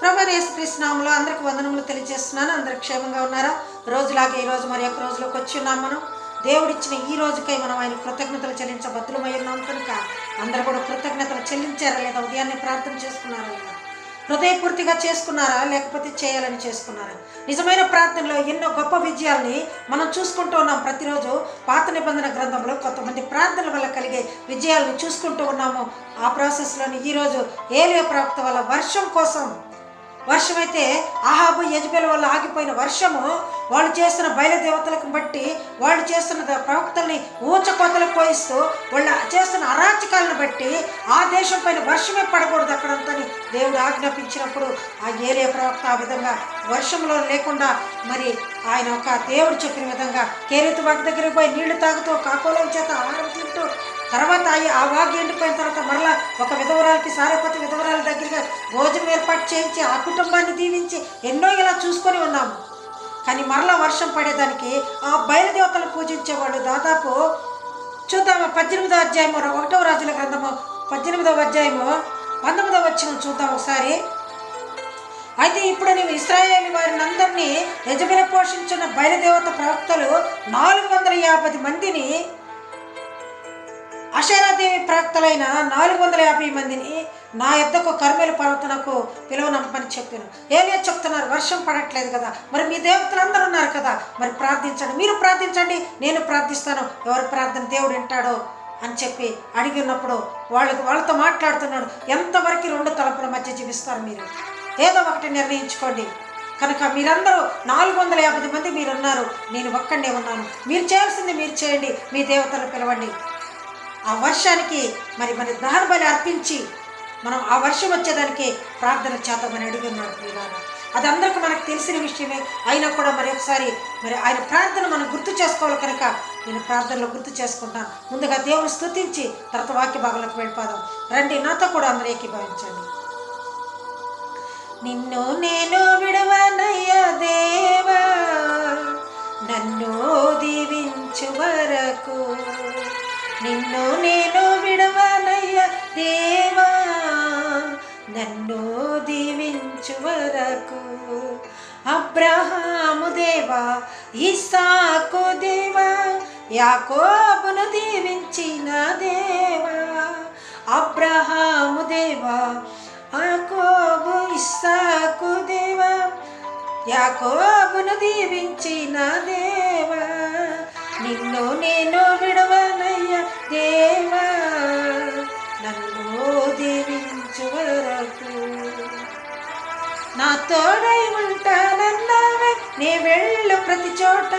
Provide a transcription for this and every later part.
ప్రభు యేసుకృష్ణంలో అందరికి వందనములు తెలియజేస్తున్నాను. అందరు క్షేమంగా ఉన్నారా? రోజులాగే ఈ రోజు మరి యొక్క రోజులోకి వచ్చి ఉన్నాం మనం. దేవుడిచ్చిన ఈ రోజుకై మనం ఆయన కృతజ్ఞతలు చెల్లించబద్దులమై ఉన్నాం కనుక అందరూ కూడా కృతజ్ఞతలు చెల్లించారా లేదా? ఉదయాన్నే ప్రార్థన చేసుకున్నారా లేదా? హృదయపూర్తిగా చేసుకున్నారా? లేకపోతే చేయాలని చేసుకున్నారా? నిజమైన ప్రార్థనలో ఎన్నో గొప్ప విజయాల్ని మనం చూసుకుంటూ ఉన్నాం ప్రతిరోజు. పాత నిబంధన గ్రంథంలో కొంతమంది ప్రార్థనల వల్ల కలిగే విజయాలను చూసుకుంటూ ఉన్నాము. ఆ ప్రాసెస్లోని ఈరోజు ఏలియా ప్రవక్త వల్ల వర్షం కోసం వర్షమైతే ఆహాబు యజ్బేల వల్ల ఆగిపోయిన వర్షము వాళ్ళు చేస్తున్న బయలుదేవతలకు బట్టి వాళ్ళు చేస్తున్న ప్రవక్తల్ని ఊచకోతలకు పోయిస్తూ వాళ్ళు చేస్తున్న అరాచకాలను బట్టి ఆ దేశం పైన వర్షమే పడకూడదు అక్కడంతని దేవుడు ఆజ్ఞాపించినప్పుడు ఆ ఏలియా ప్రవక్త ఆ విధంగా వర్షంలో లేకుండా మరి ఆయన ఒక దేవుడు చెప్పిన విధంగా కేరితు వాటి దగ్గరికి పోయి నీళ్ళు తాగుతూ కాకోలం చేత ఆహారం తింటూ తర్వాత ఆ వాగి ఎండిపోయిన తర్వాత మరలా ఒక విధవరాలకి సారపతి విధవరాల దగ్గరగా భోజనం ఏర్పాటు చేయించి ఆ కుటుంబాన్ని దీవించి ఎన్నో ఇలా చూసుకొని ఉన్నాము. కానీ మరలా వర్షం పడేదానికి ఆ బయలుదేవతలు పూజించేవాళ్ళు దాదాపు చూద్దాము? పద్దెనిమిదో అధ్యాయము ఒకటవ రాజుల గ్రంథము. పద్దెనిమిదవ అధ్యాయము పంతొమ్మిదవ వచ్చిన చూద్దాం ఒకసారి. అయితే ఇప్పుడు నీవు ఇస్రాయేల్ వారిని అందరినీ యజమిన పోషించిన బయలుదేవత ప్రవక్తలు నాలుగు వందల యాభై మందిని అషరాదేవి ప్రవక్తలైన నాలుగు వందల యాభై మందిని నా ఎద్దకు కర్మేలు పర్వతనకు పిలువనమ్మని చెప్పాను. ఏలియా చెప్తున్నారు? వర్షం పడట్లేదు కదా. మరి మీ దేవతలు అందరూ ఉన్నారు కదా. మరి ప్రార్థించండి. మీరు ప్రార్థించండి. నేను ప్రార్థిస్తాను. ఎవరు ప్రార్థన దేవుడు వింటాడో అని చెప్పి అడిగి ఉన్నప్పుడు వాళ్ళకి వాళ్ళతో మాట్లాడుతున్నాడు. ఎంతవరకు రెండు తలపుల మధ్య జీవిస్తారు మీరు? ఏదో ఒకటి నిర్ణయించుకోండి. కనుక మీరందరూ నాలుగు వందల యాభై మంది మీరున్నారు. నేను ఒక్కడే ఉన్నాను. మీరు చేయాల్సింది మీరు చేయండి. మీ దేవతలు పిలవండి. ఆ వర్షానికి మరి మరి దహన బలి అర్పించి మనం ఆ వర్షం వచ్చేదానికి ప్రార్థన చేద్దామని అడిగి ఉన్నాడు ప్రియులారా అది అందరికీ మనకు తెలిసిన విషయమే. అయినా కూడా మరి ఒకసారి మరి ఆయన ప్రార్థన మనం గుర్తు చేసుకోవాలి కనుక నేను ప్రార్థనలో గుర్తు చేసుకుంటాను ముందుగా దేవుని స్థుతించి తర్వాత వాక్య భాగాలకు వెళ్ళిపోదాం. రండి నాతో కూడా అందరూ ఏకీభవించండి. నిన్ను నేను విడవనయ్యా దేవా నన్ను దీవించు వరకు. నిన్ను నేను విడవనయ్యా దేవా. నన్ను దీవించు వరకు. అబ్రహాము దేవా ఇసాకు దేవా యాకోబును దీవించిన దేవా. అబ్రహాము దేవా యాకోబు ఇస్సాకు దేవా యాకోబును దీవించిన దేవా. నిన్ను నేను విడవనయ్య దేవా నన్ను దీవించు వరకు నా తోడై ఉంటానన్నావే నీ వెళ్ళు ప్రతి చోట.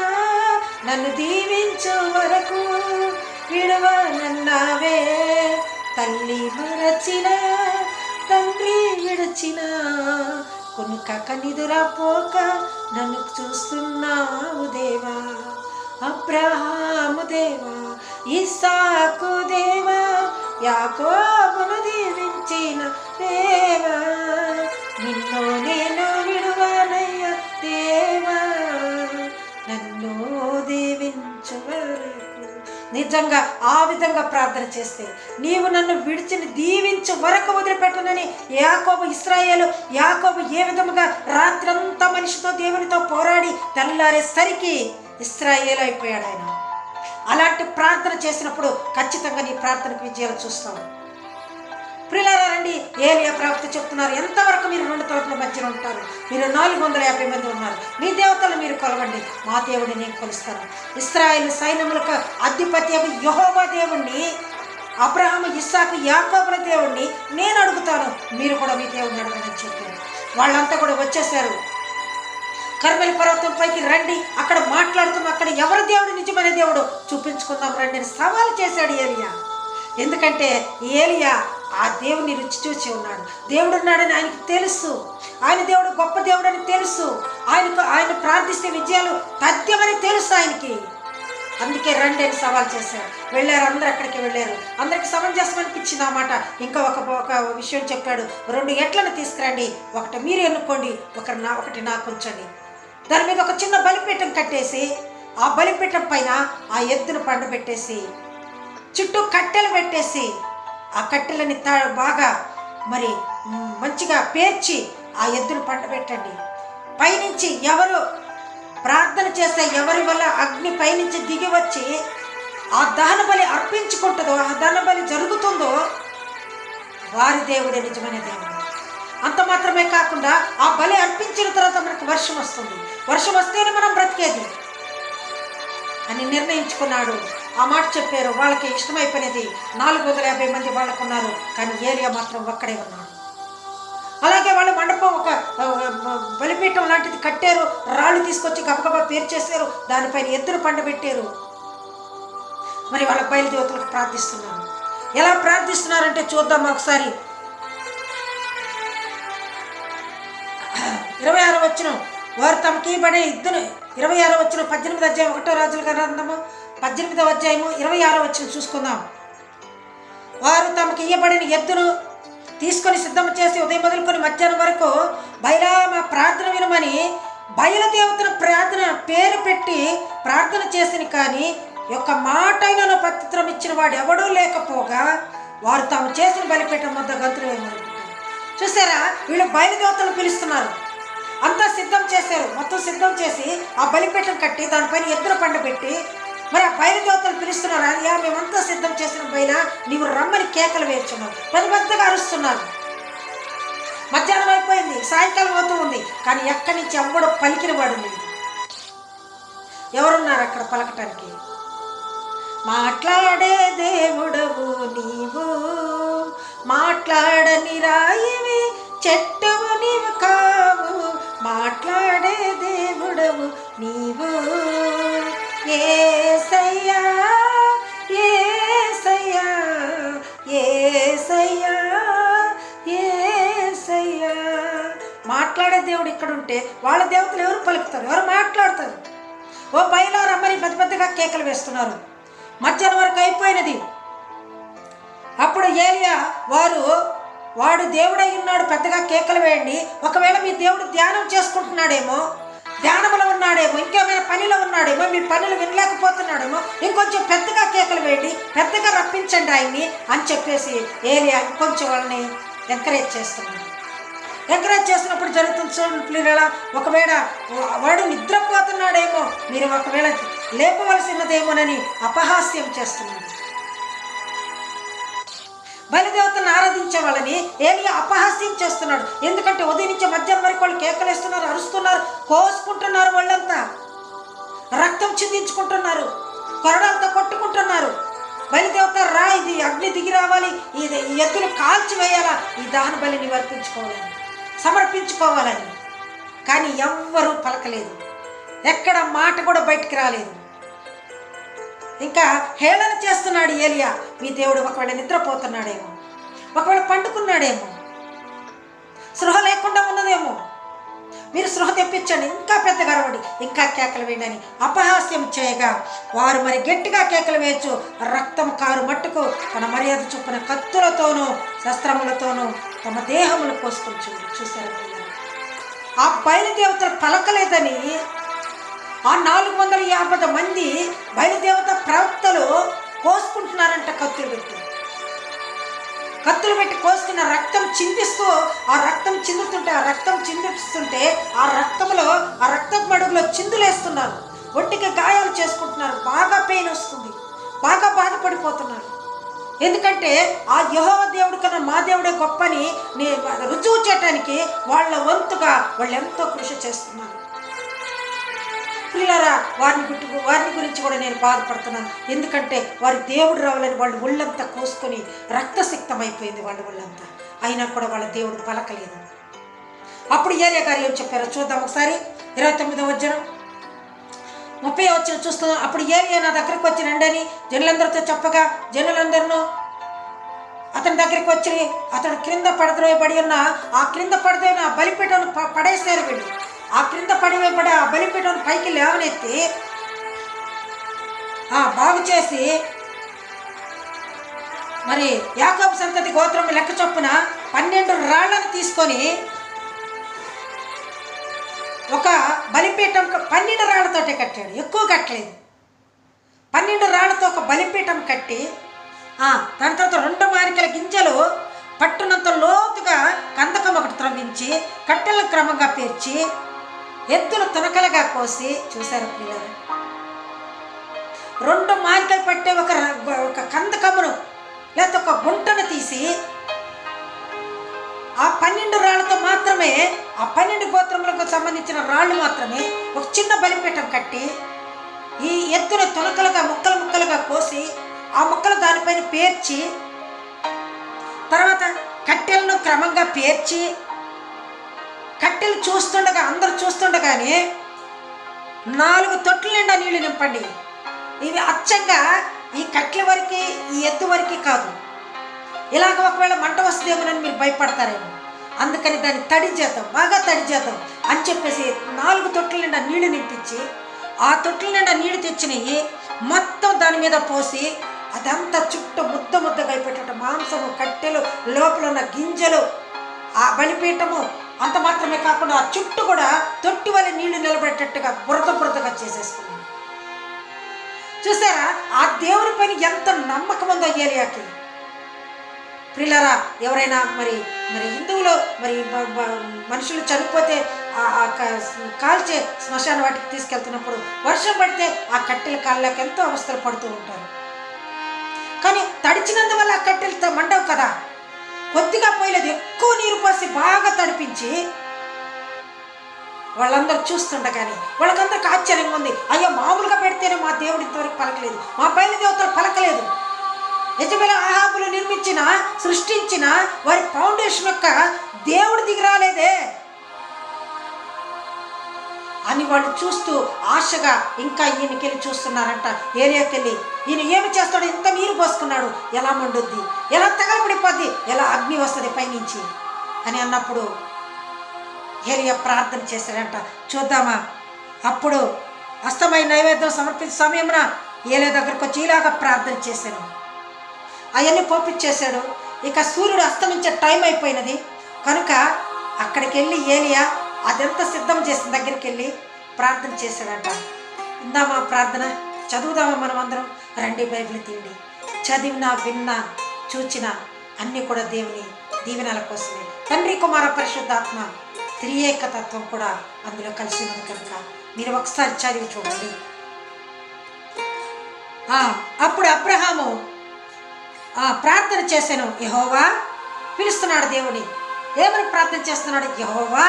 నన్ను దీవించు వరకు విడవనన్నావే. తల్లి మరచిన తండ్రి విడచిన కొనుక నిదురా పోక నన్ను చూస్తున్నావు దేవా. అబ్రహాము దేవా ఇసాకు దేవా యాకోబును దీవించిన దేవా. నిన్ను నేను విడువానయ్యా దేవా. నన్ను దీవించు వరకు నిజంగా ఆ విధంగా ప్రార్థన చేస్తే నీవు నన్ను విడిచిని దీవించు వరకు వదిలిపెట్టనని యాకోబు ఇస్రాయేలు యాకోబు ఏ విధముగా రాత్రంతా మనిషితో దేవునితో పోరాడి తెల్లారేసరికి ఇస్రాయేలు అయిపోయాడు ఆయన. అలాంటి ప్రార్థన చేసినప్పుడు ఖచ్చితంగా నీ ప్రార్థనకు విజయాలు చూస్తావు ప్రిలారా రండి. ఏలియా ప్రవక్త చెప్తున్నారు ఎంతవరకు మీరు రెండు తలుపుల మధ్యన ఉంటారు? మీరు నాలుగు వందల యాభై మంది ఉన్నారు. మీ దేవతలు మీరు కొలవండి. మా దేవుడిని నేను కొలుస్తాను. ఇస్రాయేల్ సైన్యములకు అధిపతి యహోబా దేవుణ్ణి అబ్రహాము ఇస్సాకు యాకోబుల దేవుణ్ణి నేను అడుగుతాను. మీరు కూడా మీ దేవుణ్ణి అడగని చెప్పారు. వాళ్ళంతా కూడా వచ్చేసారు కర్మల పర్వతం పైకి రండి. అక్కడ మాట్లాడుతున్న అక్కడ ఎవరి దేవుడు? నిజమైన దేవుడు. చూపించుకుందాం రండి అని సవాలు చేశాడు ఏలియా. ఎందుకంటే ఏలియా ఆ దేవుని రుచి చూసి ఉన్నాడు. దేవుడు ఉన్నాడని ఆయనకు తెలుసు. ఆయన దేవుడు గొప్ప దేవుడు అని తెలుసు. ఆయనకు ఆయన ప్రార్థిస్తే విజయాలు తథ్యమని తెలుసు ఆయనకి. అందుకే రండి అని సవాల్ చేశారు వెళ్ళారు అందరు అక్కడికి వెళ్ళారు. అందరికి సమంజసం అనిపించింది ఆ మాట. ఇంకా ఒక ఒక విషయం చెప్పాడు. రెండు ఎట్లను తీసుకురండి. ఒకటి మీరు ఎన్నుకోండి. ఒకటి నా ఒకటి నాకు ఉంచండి. దాని మీద ఒక చిన్న బలిపీఠం కట్టేసి ఆ బలిపీఠం పైన ఆ ఎద్దును పండబెట్టేసి చుట్టూ కట్టెలు పెట్టేసి ఆ కట్టెలని తా బాగా మరి మంచిగా పేర్చి ఆ ఎద్దును పండబెట్టండి. పైనుంచి ఎవరు ప్రార్థన చేస్తే ఎవరి వల్ల అగ్ని పైనుంచి దిగి వచ్చి ఆ దహన బలి అర్పించుకుంటుందో ఆ దహన బలి జరుగుతుందో వారి దేవుడే నిజమైన దేవుడు. అంత మాత్రమే కాకుండా ఆ బలి అర్పించిన తర్వాత మనకు వర్షం వస్తుంది. వర్షం వస్తేనే మనం బ్రతికేది. అని నిర్ణయించుకున్నాడు. ఆ మాట చెప్పారు. వాళ్ళకి ఇష్టమైపోయినది నాలుగు వందల యాభై మంది వాళ్ళకు ఉన్నారు కానీ ఏరియా మాత్రం ఒక్కడే ఉన్నాడు. అలాగే వాళ్ళు మండపం ఒక బలిపీఠం లాంటిది కట్టారు. రాళ్ళు తీసుకొచ్చి గబగబా పేర్చేశారు. దానిపైన ఎద్దులు పండబెట్టారు మరి వాళ్ళ బయలుదేవతలకు ప్రార్థిస్తున్నారు ఎలా ప్రార్థిస్తున్నారంటే చూద్దాం ఒకసారి. ఇరవై ఆరో వచ్చిన వారు తమకి పడే ఇద్దరు ఇరవై ఆరో వచ్చిన పద్దెనిమిది అధ్యాయం ఒకటో రాజుల గ్రంథము పద్దెనిమిదవ అధ్యాయము ఇరవై ఆరో వచ్చిన చూసుకుందాం. వారు తమకి ఇయ్యబడిన ఎద్దును తీసుకొని సిద్ధం చేసి ఉదయం మొదలుకొని మధ్యాహ్నం వరకు బయలా ప్రార్థన వినమని బయలుదేవతను ప్రార్థన పేరు పెట్టి ప్రార్థన చేసిన కానీ యొక్క మాటైన పత్రం ఇచ్చిన వాడు ఎవడూ లేకపోగా వారు తాము చేసిన బలిపీఠం వద్ద గంతులు వేయమని చూసారా? వీళ్ళు బయలుదేవతలు పిలుస్తున్నారు. అంతా సిద్ధం చేశారు. మొత్తం సిద్ధం చేసి ఆ బలిపీఠం కట్టి దానిపైన ఎద్దుల పండ పెట్టి మరి ఆ బయలుదేవతలు పిలుస్తున్నారు? అయ్యా మేమంతా సిద్ధం చేసిన పైన నీవు రమ్మని కేకలు వేస్తున్నావు పెద్ద పెద్దగా అరుస్తున్నారు. మధ్యాహ్నం అయిపోయింది. సాయంకాలం అవుతూ ఉంది. కానీ ఎక్కడి నుంచి ఎవ్వడు పలికిన వాడు ఎవరున్నారు అక్కడ పలకటానికి? మాట్లాడే దేవుడవు నీవు. మాట్లాడని రాయివి చెట్టువు నీవు కా దేవుడవు నీవు. ఏసయ్యా ఏసయ్యా ఏసయ్యా ఏసయ్యా. మాట్లాడే దేవుడు ఇక్కడ ఉంటే వాళ్ళ దేవతలు ఎవరు పలుకుతారు? ఎవరు మాట్లాడతారు? ఓ పైలో రమ్మని పెద్ద పెద్దగా కేకలు వేస్తున్నారు. మధ్యాహ్నం వరకు అయిపోయినది. అప్పుడు ఏలియా వారు వాడు దేవుడై ఉన్నాడు పెద్దగా కేకలు వేయండి. ఒకవేళ మీ దేవుడు ధ్యానం చేసుకుంటున్నాడేమో ధ్యానంలో ఉన్నాడేమో ఇంకేమైనా పనిలో ఉన్నాడేమో మీ పనులు వినలేకపోతున్నాడేమో ఇంకొంచెం పెద్దగా కేకలు వేయండి పెద్దగా రప్పించండి ఆయన్ని అని చెప్పేసి ఏలియా ఇంకొంచెం వాళ్ళని ఎంకరేజ్ చేస్తున్నాడు. ఎంకరేజ్ చేసినప్పుడు జరుగుతుంది చూడండి పిల్లల ఒకవేళ వాడు నిద్రపోతున్నాడేమో మీరు ఒకవేళ లేపవలసినదేమోనని అపహాస్యం చేస్తున్నాడు. బలిదేవతను ఆరాధించే వాళ్ళని ఏలియా అపహాస్యం చేస్తున్నాడు. ఎందుకంటే ఉదయం నుంచి మధ్యాహ్నం వరకు వాళ్ళు కేకలేస్తున్నారు అరుస్తున్నారు కోసుకుంటున్నారు వాళ్ళంతా. రక్తం చిందించుకుంటున్నారు కొరడాలతో కొట్టుకుంటున్నారు. బలిదేవత రా ఇది అగ్ని దిగి రావాలి ఇది ఎద్దులు కాల్చి వేయాలా ఈ దహన బలిని వర్తించుకోవాలని సమర్పించుకోవాలని. కానీ ఎవ్వరూ పలకలేదు. ఎక్కడ మాట కూడా బయటికి రాలేదు. ఇంకా హేళన చేస్తున్నాడు ఏలియా. మీ దేవుడు ఒకవేళ నిద్రపోతున్నాడేమో ఒకవేళ పండుకున్నాడేమో సృహ లేకుండా ఉన్నదేమో మీరు సృహ తెప్పించండి. ఇంకా పెద్ద గరవడి ఇంకా కేకలు వేయండి అపహాస్యం చేయగా వారు మరి గట్టిగా కేకలు వేయచ్చు. రక్తం కారు మట్టుకు తన మర్యాద చొప్పున కత్తులతోనూ శస్త్రములతోనూ తమ దేహములు కోసుకొని చూశారు ఆ బయలుదేవతలు పలకలేదని ఆ నాలుగు వందల యాభై మంది బయలుదేవత ప్రవక్తలు కోసుకుంటున్నారంట కత్తులు పెట్టి. కత్తులు పెట్టి కోసుకున్న రక్తం చిందిస్తూ ఆ రక్తం చిందుతుంటే ఆ రక్తం చిందిస్తుంటే ఆ రక్తంలో ఆ రక్తం మడుగులో చిందులేస్తున్నారు. ఒంటికి గాయాలు చేసుకుంటున్నారు. బాగా పెయిన్ వస్తుంది. బాగా బాధపడిపోతున్నారు. ఎందుకంటే ఆ యహోవ దేవుడి కన్నా మా దేవుడే గొప్పని నీ రుజువు చేయటానికి వాళ్ళ వంతుగా వాళ్ళు ఎంతో కృషి చేస్తున్నారు. పిల్లరా వారిని గుట్టు వారిని గురించి కూడా నేను బాధపడుతున్నాను. ఎందుకంటే వారి దేవుడు రావాలని వాళ్ళు ఒళ్ళంతా కోసుకొని రక్తసిక్తమైపోయింది వాళ్ళ ఒళ్ళంతా. అయినా కూడా వాళ్ళ దేవుడు పలకలేదు. అప్పుడు ఏరియా గారు ఏం చెప్పారో చూద్దాం ఒకసారి. ఇరవై తొమ్మిదో వచ్చిన ముప్పై వచ్చిన చూస్తున్నాం. అప్పుడు ఏరియా నా దగ్గరికి వచ్చి రండని జనులందరితో చెప్పగా జనులందరూ అతని దగ్గరికి వచ్చి అతడు క్రింద పడద్రోయబడి ఉన్న ఆ క్రింద పడదైన ఆ బలిపీఠను ప- పడేశారు వీళ్ళు. ఆ క్రింద పడివేయబడి ఆ బలిపీఠను పైకి లేవనెత్తి ఆ బాగు చేసి మరి యాకబ్ సంతతి గోత్రం లెక్క చొప్పున పన్నెండు రాళ్ళను తీసుకొని ఒక బలిపీఠం పన్నెండు రాళ్ళతోటే కట్టాడు ఎక్కువ కట్టలేదు. పన్నెండు రాళ్ళతో ఒక బలిపీఠం కట్టి దాని తర్వాత రెండు మారికల గింజలు పట్టునంత లోతుగా కందకం ఒకటి త్రవ్వించి కట్టెలు క్రమంగా పేర్చి ఎద్దులు తునకలుగా కోసి చూశారు పిల్లలు రెండు మారికలు పట్టే ఒక ఒక కందకమును లేకపోతే ఒక గుంటను తీసి ఆ పన్నెండు రాళ్ళతో మాత్రమే ఆ పన్నెండు గోత్రములకు సంబంధించిన రాళ్ళు మాత్రమే ఒక చిన్న బలిపీఠం కట్టి ఈ ఎత్తున తునకలుగా ముక్కలు ముక్కలుగా కోసి ఆ ముక్కలు దానిపైన పేర్చి తర్వాత కట్టెలను క్రమంగా పేర్చి కట్టెలు చూస్తుండగా అందరు చూస్తుండగానే నాలుగు తొట్ల నిండా నీళ్ళు నింపండి. ఇవి అచ్చంగా ఈ కట్టెల వరకు ఈ ఎత్తు వరకు కాదు. ఇలాగ ఒకవేళ మంట వస్తుందేమోనని మీరు భయపడతారేమో. అందుకని దాన్ని తడి చేద్దాం బాగా తడి చేద్దాం అని చెప్పేసి నాలుగు తొట్ల నిండా నీళ్ళు నింపించి ఆ తొట్ల నిండా నీళ్ళు తెచ్చినవి మొత్తం దాని మీద పోసి అదంతా చుట్టూ ముద్ద ముద్దగా అయిపోయేటట్టు మాంసము కట్టెలు లోపల ఉన్న గింజలు ఆ బలిపీఠము అంత మాత్రమే కాకుండా ఆ చుట్టూ కూడా తొట్టి వల్ల నీళ్ళు నిలబడేటట్టుగా బురద బురదగా చేసేసుకున్నాను చూసారా? ఆ దేవుని పైన ఎంత నమ్మకం ఉందో ఏలియాకి. ప్రిల్లరా ఎవరైనా మరి మరి హిందువులు మరి మనుషులు చనిపోతే ఆ క- కాల్చే శ్మశాన వాటికి తీసుకెళ్తున్నప్పుడు వర్షం పడితే ఆ కట్టెల కాళ్ళకి ఎంతో అవస్థలు పడుతూ ఉంటారు. కానీ తడిచినందువల్ల ఆ కట్టెలతో మండవు కదా? కొద్దిగా పోయలేదు ఎక్కువ నీరు పోసి బాగా తడిపించి వాళ్ళందరూ చూస్తుండగానే వాళ్ళకందరికి ఆశ్చర్యంగా ఉంది. అయ్యో మామూలుగా పెడితేనే మా దేవుడు ఇంతవరకు పలకలేదు. మా బయలు దేవతలు పలకలేదు. నిజమైన ఆహాబులు నిర్మించిన సృష్టించిన వారి ఫౌండేషన్ యొక్క దేవుడు దిగి రాలేదే. అని వాళ్ళు చూస్తూ ఆశగా ఇంకా ఈయనకెళ్ళి చూస్తున్నారంట. ఏరియాకెళ్ళి ఈయన ఏమి చేస్తాడు ఇంత నీరు పోసుకున్నాడు. ఎలా మండుద్ది? ఎలా తగలబడిపోద్ది ఎలా అగ్ని వస్తుంది పైనుంచి? అని అన్నప్పుడు ఏరియా ప్రార్థన చేశాడంట. చూద్దామా? అప్పుడు అస్తమై నైవేద్యం సమర్పించే సమయమున ఏలే దగ్గరకు వచ్చి ఇలాగా ప్రార్థన చేశాను అవన్నీ పంపించేశాడు. ఇక సూర్యుడు అస్తమించే టైం అయిపోయినది. కనుక అక్కడికి వెళ్ళి ఏలియా అదంతా సిద్ధం చేసిన దగ్గరికి వెళ్ళి ప్రార్థన చేశాడంట. ఇందామా ప్రార్థన? చదువుదామా మనం అందరం రండి బైబిల్ తీయండి చదివినా విన్నా చూచినా అన్నీ కూడా దేవుని దీవెనల కోసమే. తండ్రి కుమార పరిశుద్ధాత్మ త్రియేక తత్వం కూడా అందులో కలిసి ఉంది కనుక మీరు ఒకసారి చదివి చూడండి. అప్పుడు అబ్రహాము ప్రార్థన చేశాను యహోవా పిలుస్తున్నాడు దేవుని. ఏమని ప్రార్థన చేస్తున్నాడు? యహోవా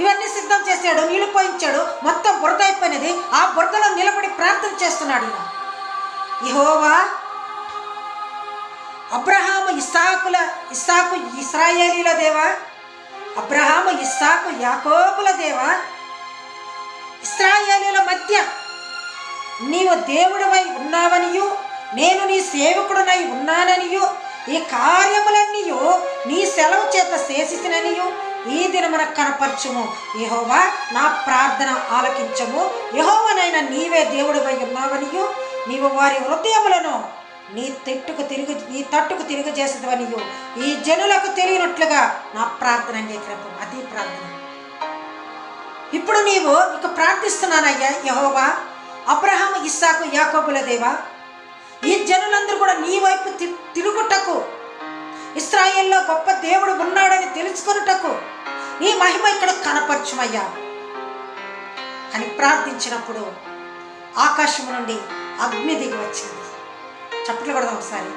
ఇవన్నీ సిద్ధం చేశాడు నీళ్ళు పోయించాడు మొత్తం బురద అయిపోయినది. ఆ బురదలో నిలబడి ప్రార్థన చేస్తున్నాడు ఈయన. యహోవా అబ్రహాము ఇస్సాకుల ఇస్సాకు ఇస్రాయేలీల దేవా అబ్రహాము ఇస్సాకు యాకోబుల దేవా ఇస్రాయేలీల మధ్య నీవు దేవుడివై ఉన్నావనియు నేను నీ సేవకుడునై ఉన్నాననియు ఈ కార్యములన్నీయు నీ సెలవు చేత శేషిసిననియు ఈ దినమున కనపరచుము. యహోవా నా ప్రార్థన ఆలకించము. యహోవనైనా నీవే దేవుడివై ఉన్నావనియు. నీవు వారి హృదయములను నీ తిట్టుకు తిరుగు నీ తట్టుకు తిరుగు చేసేదవనియు ఈ జనులకు తెలియనట్లుగా నా ప్రార్థన అంగీకరింపు అది ప్రార్థన. ఇప్పుడు నీవు ఇక ప్రార్థిస్తున్నానయ్యా యహోవా. అబ్రహాం ఇస్సాకు యాకోబుల దేవా. ఈ జనులందరూ కూడా నీ వైపు తి- తిరుగుటకు ఇస్రాయేల్లో గొప్ప దేవుడు ఉన్నాడని తెలుసుకొనుటకు నీ మహిమ ఇక్కడ కనపరచుమయ్యా. అని ప్రార్థించినప్పుడు ఆకాశం నుండి అగ్ని దిగి వచ్చింది. చప్పట్లు కొడదాం ఒకసారి.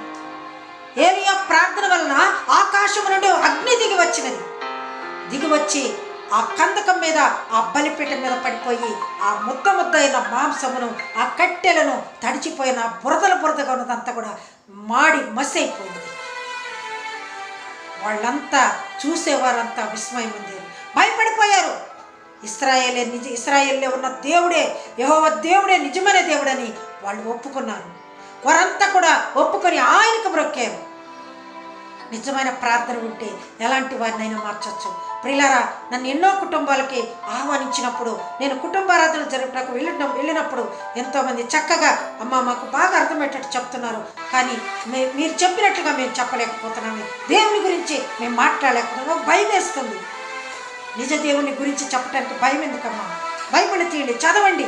ఏలియా ప్రార్థన వలన ఆకాశం నుండి అగ్ని దిగి వచ్చినది. దిగి వచ్చి ఆ కందకం మీద ఆ బలిపీట మీద పడిపోయి ఆ ముద్ద ముద్ద అయిన మాంసమును ఆ కట్టెలను తడిచిపోయిన బురదల బురదగా ఉన్నదంతా కూడా మాడి మసైపోయింది. వాళ్ళంతా చూసేవారంతా విస్మయం ఉంది భయపడిపోయారు. ఇస్రాయేలే నిజ ఇస్రాయేల్లో ఉన్న దేవుడే యహోవ దేవుడే నిజమైన దేవుడని వాళ్ళు ఒప్పుకున్నారు. వారంతా కూడా ఒప్పుకొని ఆయనకు బ్రొక్కారు. నిజమైన ప్రార్థన ఉంటే ఎలాంటి వారినైనా మార్చచ్చు. ప్రిలారా నన్ను ఎన్నో కుటుంబాలకి ఆహ్వానించినప్పుడు నేను కుటుంబారాధన జరుపుటకు వెళ్ళడం వెళ్ళినప్పుడు ఎంతోమంది చక్కగా అమ్మ మాకు బాగా అర్థమయ్యేటట్టు చెప్తున్నారు. కానీ మే మీరు చెప్పినట్లుగా మేము చెప్పలేకపోతున్నాము. దేవుని గురించి మేము మాట్లాడలేకపోతున్నాము. భయం వేస్తుంది. నిజ దేవుని గురించి చెప్పడానికి భయం ఎందుకమ్మా? భయపడి తీయండి చదవండి.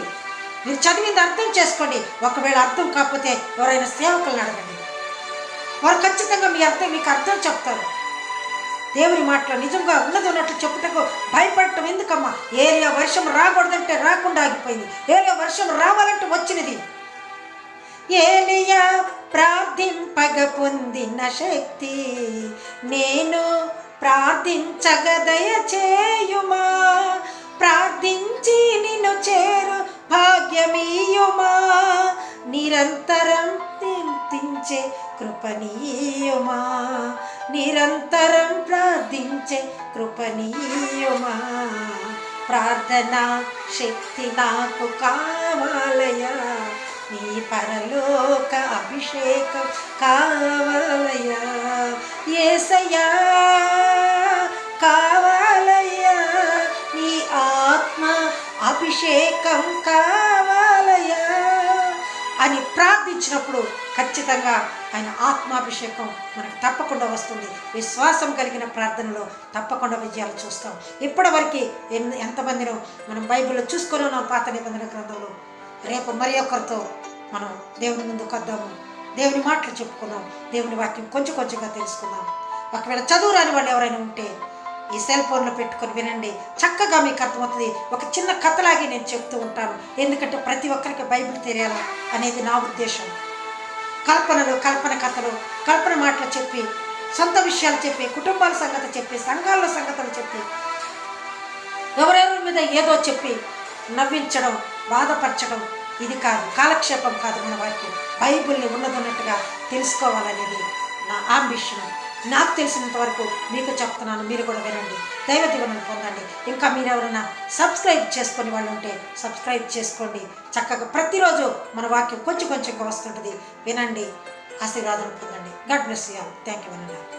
మీరు చదివింది అర్థం చేసుకోండి. ఒకవేళ అర్థం కాకపోతే ఎవరైనా సేవకులను అడగండి. వారు ఖచ్చితంగా మీ అర్థం మీకు అర్థం చెప్తారు. దేవుని మాటలో నిజంగా ఉన్నది ఉన్నట్లు చెప్పుటకు భయపడటం ఎందుకమ్మా? ఏరియా వర్షం రాకూడదంటే రాకుండా ఆగిపోయింది. ఏరియా వర్షం రావాలంటే వచ్చినది. ఏలియా ప్రార్థింపగ పొందిన శక్తి నేను ప్రార్థించగ దయచేయుమా ప్రార్థించి నిన్ను చేరు భాగ్యమీయుమా? నిరంతరం చింతించే కృపనీయుమా. నిరంతరం ప్రార్థించే కృపనీయుమా. ప్రార్థన శక్తి నాకు కావాలయా నీ పరలోక అభిషేకం కావాలయా ఏసయ్యా కావాలయ్యా. నీ ఆత్మ అభిషేకం కావాలయ అని ప్రార్థించినప్పుడు ఖచ్చితంగా ఆయన ఆత్మాభిషేకం మనకు తప్పకుండా వస్తుంది. విశ్వాసం కలిగిన ప్రార్థనలో తప్పకుండా విజయాలు చూస్తాం. ఇప్పటివరకు ఎన్ ఎంతమందినో మనం బైబిల్లో చూసుకొని ఉన్నాం పాత నిబంధన గ్రంథంలో. రేపు మరి ఒక్కరితో మనం దేవుని ముందుకు వద్దాము దేవుని మాటలు చెప్పుకుందాం దేవుని వాక్యం కొంచెం కొంచెంగా తెలుసుకుందాం. ఒకవేళ చదువు రాని వాళ్ళు ఎవరైనా ఉంటే ఈ సెల్ ఫోన్లో పెట్టుకొని వినండి. చక్కగా మీకు అర్థమవుతుంది. ఒక చిన్న కథలాగే నేను చెప్తూ ఉంటాను. ఎందుకంటే ప్రతి ఒక్కరికి బైబిల్ తెలియాలి అనేది నా ఉద్దేశం. కల్పనలు కల్పన కథలు కల్పన మాటలు చెప్పి సొంత విషయాలు చెప్పి కుటుంబాల సంగతి చెప్పి సంఘాల సంగతులు చెప్పి ఎవరెవరి మీద ఏదో చెప్పి నవ్వించడం బాధపరచడం ఇది కాదు కాలక్షేపం కాదు మన వాక్యం. బైబిల్ని ఉన్నదన్నట్టుగా తెలుసుకోవాలనేది నా ఆంబిషన్. నాకు తెలిసినంత వరకు మీకు చెప్తున్నాను మీరు కూడా వినండి. దైవ దీవెనలు పొందండి. ఇంకా మీరు ఎవరైనా సబ్స్క్రైబ్ చేసుకుని వాళ్ళు ఉంటే సబ్స్క్రైబ్ చేసుకోండి. చక్కగా ప్రతిరోజు మన వాక్యం కొంచెం కొంచెంగా వస్తుంటుంది. వినండి ఆశీర్వాదం పొందండి. God bless you thank you వినండి.